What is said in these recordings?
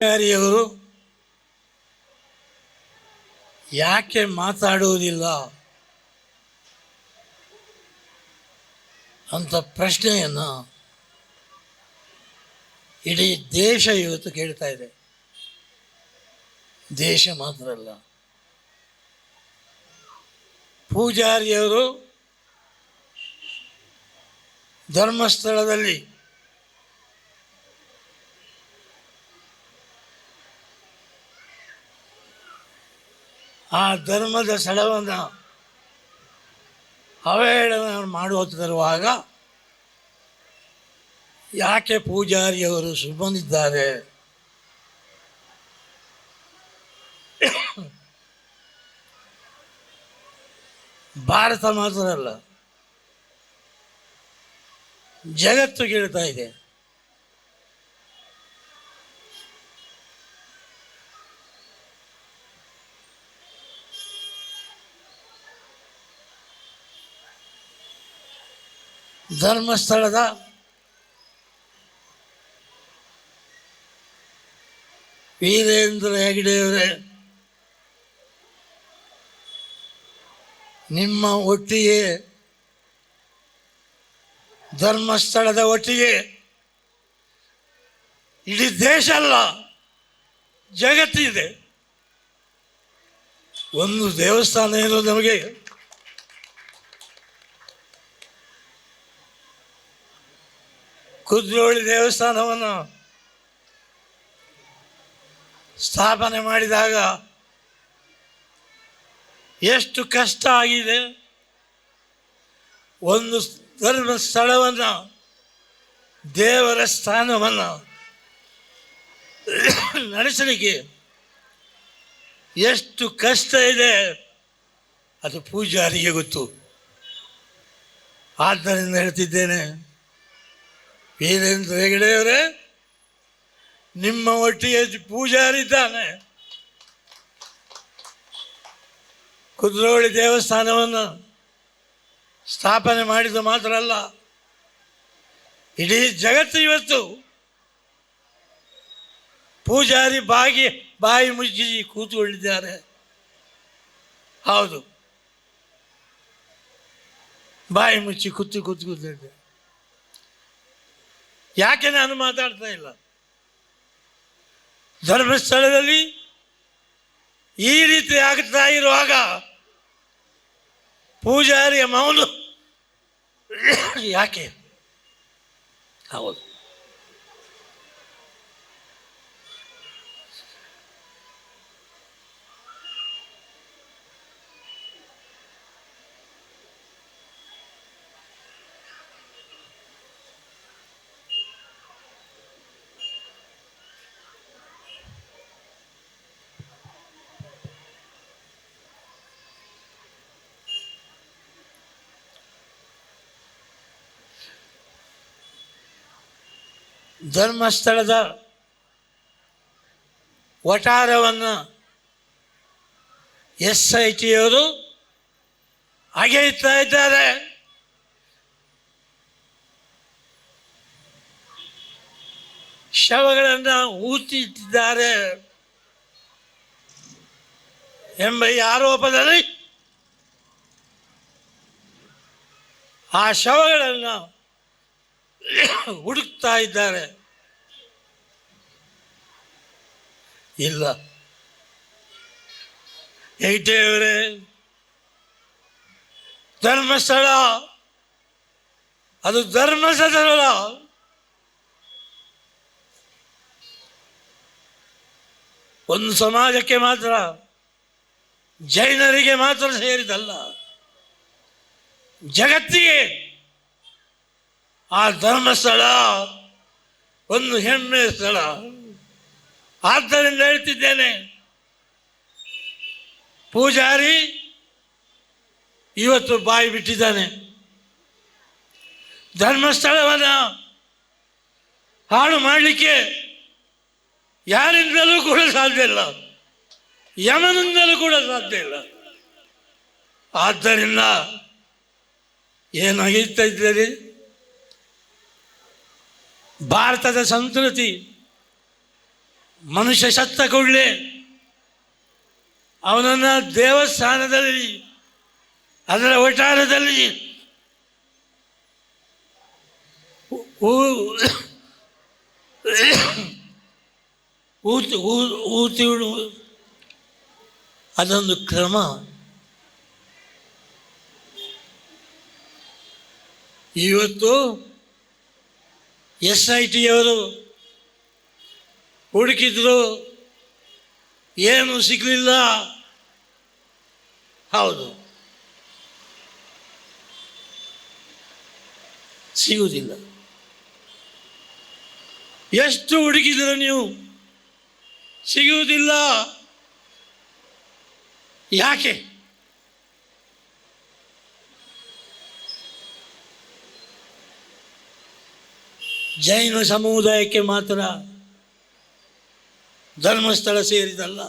ಅಧಿಕಾರಿಯವರು ಯಾಕೆ ಮಾತಾಡುವುದಿಲ್ಲ? ಅಂತ ಪ್ರಶ್ನೆಯನ್ನು ಇಡೀ ದೇಶ ಇವತ್ತು ಕೇಳ್ತಾ ಇದೆ. ದೇಶ ಮಾತ್ರ ಅಲ್ಲ. ಪೂಜಾರಿಯವರು ಧರ್ಮಸ್ಥಳದಲ್ಲಿ ಆ ಧರ್ಮದ ಸ್ಥಳವನ್ನು ಅವೇಳನ ಮಾಡುತ್ತಿರುವಾಗ ಯಾಕೆ ಪೂಜಾರಿಯವರು ಸುಮ್ಮನಿದ್ದಾರೆ? ಭಾರತ ಮಾತ್ರ ಅಲ್ಲ ಜಗತ್ತು ಕೇಳ್ತಾ ಇದೆ. ಧರ್ಮಸ್ಥಳದ ವೀರೇಂದ್ರ ಹೆಗಡೆಯವರೇ ನಿಮ್ಮ ಒಟ್ಟಿಗೆ, ಧರ್ಮಸ್ಥಳದ ಒಟ್ಟಿಗೆ, ಇಡೀ ದೇಶ ಅಲ್ಲ, ಜಗತ್ತಿದೆ. ಒಂದು ದೇವಸ್ಥಾನ ಏನು ನಮಗೆ ಕುದ್ರೋಳಿ ದೇವಸ್ಥಾನವನ್ನು ಸ್ಥಾಪನೆ ಮಾಡಿದಾಗ ಎಷ್ಟು ಕಷ್ಟ ಆಗಿದೆ. ಒಂದು ಧರ್ಮ ಸ್ಥಳವನ್ನು, ದೇವರ ಸ್ಥಾನವನ್ನು ನಡೆಸಲಿಕ್ಕೆ ಎಷ್ಟು ಕಷ್ಟ ಇದೆ. ಅದು ಪೂಜಾರಿಗೆ ಗೊತ್ತು. ಆದ್ದರಿಂದ ಹೇಳ್ತಿದ್ದೇನೆ. ವೀರೇಂದ್ರ ಹೆಗಡೆಯವರೇ? ನಿಮ್ಮ ಒಟ್ಟಿಗೆ ಪೂಜಾರಿದ್ದಾನೆ. ಕುದ್ರೋಳಿ ದೇವಸ್ಥಾನವನ್ನು ಸ್ಥಾಪನೆ ಮಾಡಿದ್ದು ಮಾತ್ರ ಅಲ್ಲ. ಇಡೀ ಜಗತ್ತು ಇವತ್ತು ಪೂಜಾರಿ ಬಾಗಿ, ಬಾಯಿ ಮುಚ್ಚಿ ಕೂತ್ಕೊಂಡಿದ್ದಾರೆ. ಹೌದು. ಬಾಯಿ ಮುಚ್ಚಿ ಕೂತು ಕೂತು ಕೂತಿದ್ದೆ ಯಾಕೆ ನಾನು ಮಾತಾಡ್ತಾ ಇಲ್ಲ? ಧರ್ಮಸ್ಥಳದಲ್ಲಿ ಈ ರೀತಿ ಆಗ್ತಾ ಇರುವಾಗ ಪೂಜಾರಿಯ ಮೌನ ಯಾಕೆ? ಹೌದು. ಧರ್ಮಸ್ಥಳದ ವಟಾರವನ್ನು ಎಸ್ ಐ ಟಿಯವರು ಅಗೆಯುತ್ತಾ ಇದ್ದಾರೆ. ಶವಗಳನ್ನು ಊತಿಟ್ಟಿದ್ದಾರೆ ಎಂಬ ಈ ಆರೋಪದಲ್ಲಿ ಆ ಶವಗಳನ್ನು ಹುಡುಕ್ತಾ ಇದ್ದಾರೆ. ಇಲ್ಲ. ಏಟೇವರೇ ಧರ್ಮಸ್ಥಳ, ಅದು ಧರ್ಮಸ್ಥಳ ಒಂದು ಸಮಾಜಕ್ಕೆ ಮಾತ್ರ, ಜೈನರಿಗೆ ಮಾತ್ರ ಸೇರಿದಲ್ಲ. ಜಗತ್ತಿಗೆ ಆ ಧರ್ಮಸ್ಥಳ ಒಂದು ಹೆಮ್ಮೆಯ ಸ್ಥಳ. ಆದ್ದರಿಂದ ಹೇಳ್ತಿದ್ದೇನೆ, ಪೂಜಾರಿ ಇವತ್ತು ಬಾಯಿ ಬಿಟ್ಟಿದ್ದಾನೆ. ಧರ್ಮಸ್ಥಳವನ್ನು ಹಾಳು ಮಾಡಲಿಕ್ಕೆ ಯಾರಿಂದಲೂ ಕೂಡ ಸಾಧ್ಯ ಇಲ್ಲ. ಯಮನಿಂದಲೂ ಕೂಡ ಸಾಧ್ಯ ಇಲ್ಲ. ಆದ್ದರಿಂದ ಏನಾಗಿರ್ತಾ ಇದ್ದೀರಿ? ಭಾರತದ ಸಂಸ್ಕೃತಿ ಮನುಷ್ಯ ಸತ್ತ ಕೂಡಲೇ ಅವನನ್ನು ದೇವಸ್ಥಾನದಲ್ಲಿ, ಅದರ ಒಟ್ಟಾರದಲ್ಲಿ ಊತಿ ಊತಿ ಅದೊಂದು ಕ್ರಮ. ಇವತ್ತು ಎಸ್ ಐ ಟಿಯವರು ಹುಡುಕಿದ್ರು ಏನು ಸಿಗಲಿಲ್ಲ. ಹೌದು. ಸಿಗುವುದಿಲ್ಲ. ಎಷ್ಟು ಹುಡುಕಿದ್ರು ನೀವು? ಸಿಗುವುದಿಲ್ಲ. ಯಾಕೆ? ಜೈನ ಸಮುದಾಯಕ್ಕೆ ಮಾತ್ರ ಧರ್ಮಸ್ಥಳ ಸೇರಿದಲ್ಲ.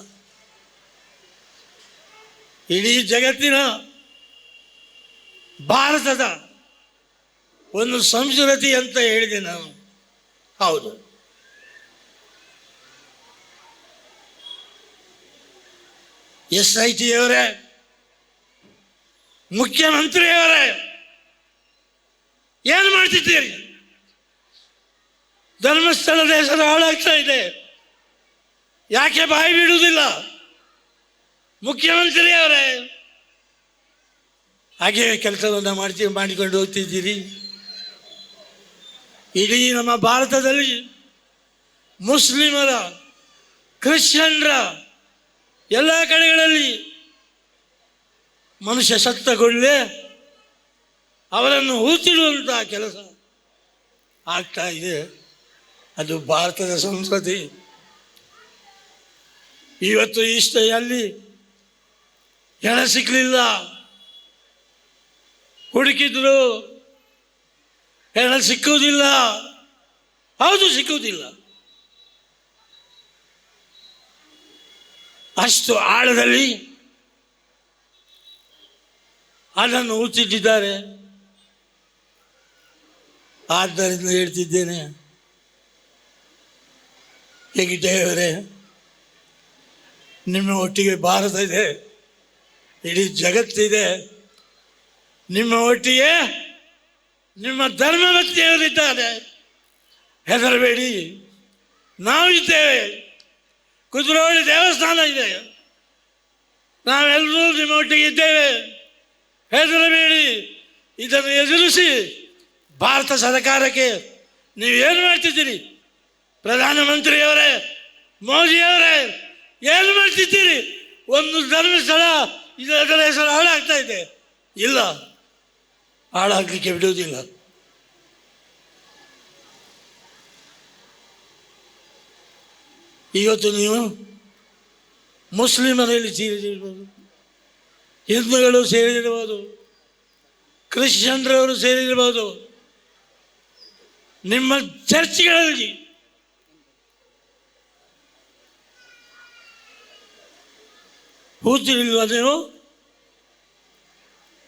ಇಡೀ ಜಗತ್ತಿನ ಭಾರತದ ಒಂದು ಸಂಸ್ಕೃತಿ ಅಂತ ಹೇಳಿದೆ ನಾನು. ಹೌದು. ಎಸ್ ಐ ಟಿಯವರೇ ಮುಖ್ಯಮಂತ್ರಿಯವರೇ, ಏನು ಮಾಡ್ತಿದ್ದೀರಿ? ಧರ್ಮಸ್ಥಳದ ಹೆಸರು ಹಾಳಾಗ್ತಾ ಇದೆ. ಯಾಕೆ ಬಾಯಿ ಬಿಡುವುದಿಲ್ಲ? ಮುಖ್ಯಮಂತ್ರಿ ಅವರೇ, ಹಾಗೆ ಕೆಲಸವನ್ನು ಮಾಡ್ತೀವಿ ಮಾಡಿಕೊಂಡು ಹೋಗ್ತಿದ್ದೀರಿ. ಇಡೀ ನಮ್ಮ ಭಾರತದಲ್ಲಿ ಮುಸ್ಲಿಮರ, ಕ್ರಿಶ್ಚಿಯನ್ರ ಎಲ್ಲ ಕಡೆಗಳಲ್ಲಿ ಮನುಷ್ಯ ಸತ್ತಗೊಳ್ಳೆ ಅವರನ್ನು ಹೂತಿಡುವಂಥ ಕೆಲಸ ಆಗ್ತಾ ಇದೆ. ಅದು ಭಾರತದ ಸಂಸ್ಕೃತಿ. ಇವತ್ತು ಇಷ್ಟ, ಅಲ್ಲಿ ಹೆಣ ಸಿಕ್ಕಲಿಲ್ಲ ಹುಡುಕಿದ್ರು. ಹೆಣ ಸಿಕ್ಕುವುದಿಲ್ಲ. ಹೌದು, ಸಿಕ್ಕುವುದಿಲ್ಲ. ಅಷ್ಟು ಆಳದಲ್ಲಿ ಅದನ್ನು ಊಚಿಟ್ಟಿದ್ದಾರೆ ಆದ್ದರಿಂದ ಹೇಳ್ತಿದ್ದೇನೆ. ಹೆಗಿಟೆಯವರೇ ನಿಮ್ಮ ಒಟ್ಟಿಗೆ ಭಾರತ ಇದೆ, ಇಡೀ ಜಗತ್ತಿದೆ. ನಿಮ್ಮ ಒಟ್ಟಿಗೆ ನಿಮ್ಮ ಧರ್ಮವತ್ತಿಯವರಿದ್ದಾರೆ ಹೆದರಬೇಡಿ. ನಾವು ಇದ್ದೇವೆ. ಕುದುರೋಳಿ ದೇವಸ್ಥಾನ ಇದೆ. ನಾವೆಲ್ಲರೂ ನಿಮ್ಮ ಒಟ್ಟಿಗೆ ಇದ್ದೇವೆ. ಹೆದರಬೇಡಿ. ಇದನ್ನು ಎದುರಿಸಿ ಭಾರತ ಸರ್ಕಾರಕ್ಕೆ ನೀವೇನು ಮಾಡ್ತಿದ್ದೀರಿ ಪ್ರಧಾನಮಂತ್ರಿಯವರೇ, ಮೋದಿಯವರೇ ಏನು ಮಾಡ್ತಿದ್ದೀರಿ? ಒಂದು ಧರ್ಮಸ್ಥಳ ಇದು ಅದರ ಹೆಸರು ಹಾಳಾಗ್ತಾ ಇದೆ. ಇಲ್ಲ. ಹಾಳಾಗಲಿಕ್ಕೆ ಬಿಡುವುದಿಲ್ಲ. ಇವತ್ತು ನೀವು ಮುಸ್ಲಿಮರಲ್ಲಿ ಸೇರಿದಿರ್ಬೋದು, ಹಿಂದೂಗಳು ಸೇರಿದಿರ್ಬೋದು, ಕ್ರಿಶ್ಚಿಯನ್ರವರು ಸೇರಿದಿರ್ಬೋದು, ನಿಮ್ಮ ಚರ್ಚ್ಗಳಲ್ಲಿ ಹೂತಿರಿಲ್ವ ನೀವು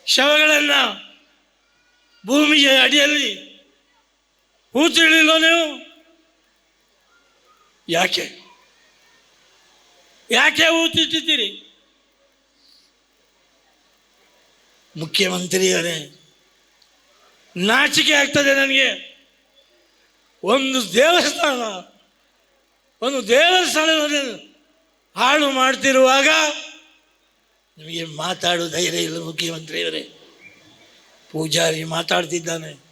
ಶವಗಳನ್ನು ಭೂಮಿಯ ಅಡಿಯಲ್ಲಿ ಹೂತಿರಲಿಲ್ವ ನೀವು ಯಾಕೆ? ಯಾಕೆ ಹೂತಿಟ್ಟಿದ್ದೀರಿ ಮುಖ್ಯಮಂತ್ರಿಯವರೇ ನಾಚಿಕೆ ಆಗ್ತದೆ ನನಗೆ. ಒಂದು ದೇವಸ್ಥಾನ, ಒಂದು ದೇವಸ್ಥಾನವನ್ನು ಹಾಳು ಮಾಡ್ತಿರುವಾಗ ನಿಮಗೆ ಮಾತಾಡೋ ಧೈರ್ಯ ಇಲ್ಲ ಮುಖ್ಯಮಂತ್ರಿಯವರೇ ಪೂಜಾರಿ ಮಾತಾಡ್ತಿದ್ದಾನೆ.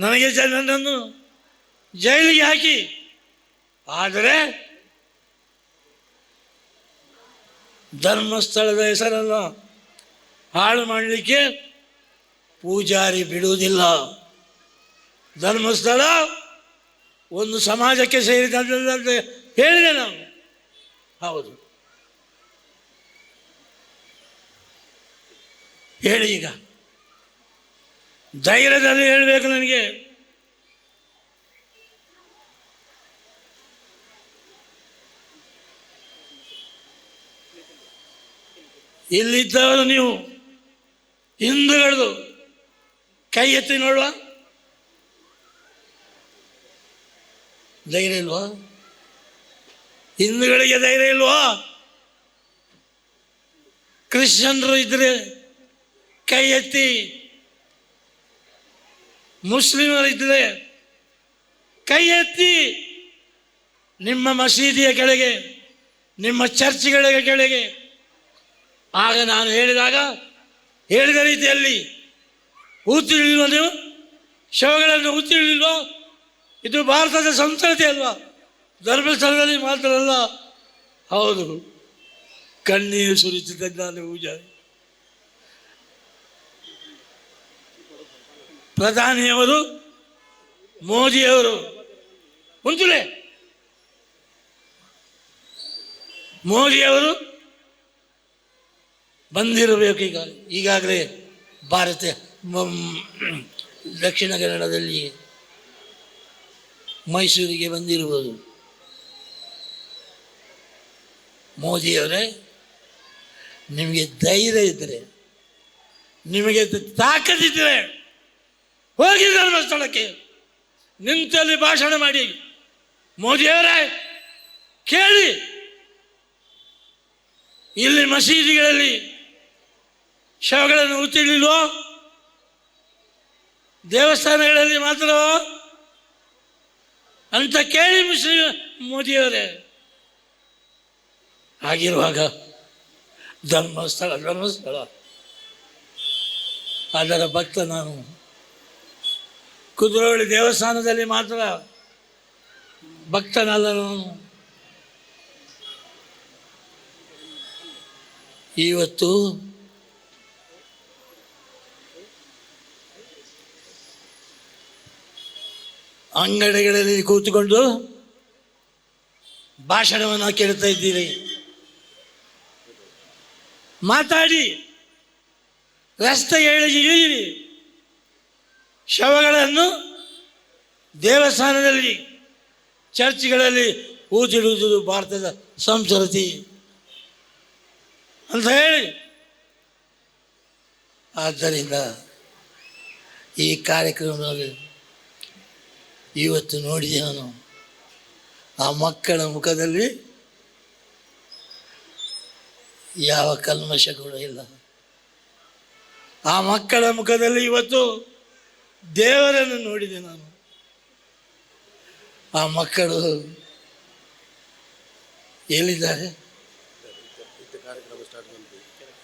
ನನಗೆ ಜ ನನ್ನನ್ನು ಜೈಲಿಗೆ ಹಾಕಿ. ಆದರೆ ಧರ್ಮಸ್ಥಳದ ಹೆಸರನ್ನು ಹಾಳು ಮಾಡಲಿಕ್ಕೆ ಪೂಜಾರಿ ಬಿಡುವುದಿಲ್ಲ. ಧರ್ಮಸ್ಥಳ ಒಂದು ಸಮಾಜಕ್ಕೆ ಸೇರಿದಂತೆ ಹೇಳಿದೆ ನಾನು. ಹೌದು. ಹೇಳಿ ಈಗ. ಧೈರ್ಯದಲ್ಲಿ ಹೇಳಬೇಕು ನನಗೆ. ಇಲ್ಲಿದ್ದವರು ನೀವು ಹಿಂದೂಗಳದು ಕೈ ಎತ್ತಿ ನೋಡುವ. ಧೈರ್ಯ ಇಲ್ವಾ? ಹಿಂದುಗಳಿಗೆ ಧೈರ್ಯ ಇಲ್ವಾ? ಕ್ರಿಶ್ಚಿಯನ್ರು ಇದ್ರೆ ಕೈ ಎತ್ತಿ ಮುಸ್ಲಿಮರಿದ್ದರೆ ಕೈ ಎತ್ತಿ ನಿಮ್ಮ ಮಸೀದಿಯ ಕೆಳಗೆ, ನಿಮ್ಮ ಚರ್ಚ್ಗಳ ಕೆಳಗೆ. ಆಗ ನಾನು ಹೇಳಿದಾಗ, ಹೇಳಿದ ರೀತಿಯಲ್ಲಿ ಊತಿಳಿಲ್ವ ನೀವು ಶವಗಳನ್ನು ಊತಿಳಿಲ್ವ ಇದು ಭಾರತದ ಸಂಸ್ಕೃತಿ ಅಲ್ವಾ? ಧರ್ಮಸ್ಥಳದಲ್ಲಿ ಮಾತ್ರ ಅಲ್ಲ. ಹೌದು. ಕಣ್ಣೀರು ಸುರಿತಿದ್ದಾನೆ ಪೂಜಾರಿ ಪ್ರಧಾನಿಯವರು, ಮೋದಿಯವರು ಮುಂಚುಲೆ ಮೋದಿಯವರು ಬಂದಿರಬೇಕು ಈಗ, ಈಗಾಗಲೇ ಭಾರತ ದಕ್ಷಿಣ ಕನ್ನಡದಲ್ಲಿ ಮೈಸೂರಿಗೆ ಬಂದಿರುವುದು. ಮೋದಿಯವರೇ, ನಿಮಗೆ ಧೈರ್ಯ ಇದ್ದರೆ ನಿಮಗೆ ತಾಕತ್ತಿದ್ದರೆ ಹೋಗಿ ಧರ್ಮಸ್ಥಳಕ್ಕೆ ನಿಂತಲ್ಲಿ ಭಾಷಣ ಮಾಡಿ. ಮೋದಿಯವರೇ, ಕೇಳಿ. ಇಲ್ಲಿ ಮಸೀದಿಗಳಲ್ಲಿ ಶವಗಳನ್ನು ಉತ್ತಿಳಿಲ್ವೋ ದೇವಸ್ಥಾನಗಳಲ್ಲಿ ಮಾತ್ರ ಅಂತ ಕೇಳಿ ಮುಸ್ಲಿಂ ಮೋದಿಯವರೇ. ಆಗಿರುವಾಗ ಧರ್ಮಸ್ಥಳ ಧರ್ಮಸ್ಥಳ. ಅದರ ಭಕ್ತ ನಾನು. ಕುದುರೋಳಿ ದೇವಸ್ಥಾನದಲ್ಲಿ ಮಾತ್ರ ಭಕ್ತನಲ್ಲನು. ಇವತ್ತು ಅಂಗಡಿಗಳಲ್ಲಿ ಕೂತುಕೊಂಡು ಭಾಷಣವನ್ನು ಕೇಳ್ತಾ ಇದ್ದೀರಿ. ಮಾತಾಡಿ. ರಸ್ತೆ ಹೇಳಿ ಇಳಿಯಿರಿ. ಶವಗಳನ್ನು ದೇವಸ್ಥಾನದಲ್ಲಿ, ಚರ್ಚ್ಗಳಲ್ಲಿ ಊದಿಡುವುದು ಭಾರತದ ಸಂಸ್ಕೃತಿ ಅಂತ ಹೇಳಿ. ಆದ್ದರಿಂದ ಈ ಕಾರ್ಯಕ್ರಮದಲ್ಲಿ ಇವತ್ತು ನೋಡಿದೆ ನಾನು. ಆ ಮಕ್ಕಳ ಮುಖದಲ್ಲಿ ಯಾವ ಕಲ್ಮಶ ಕೂಡ ಇಲ್ಲ. ಆ ಮಕ್ಕಳ ಮುಖದಲ್ಲಿ ಇವತ್ತು ದೇವರನ್ನು ನೋಡಿದೆ ನಾನು. ಆ ಮಕ್ಕಳು ಎಲ್ಲಿದ್ದಾರೆ?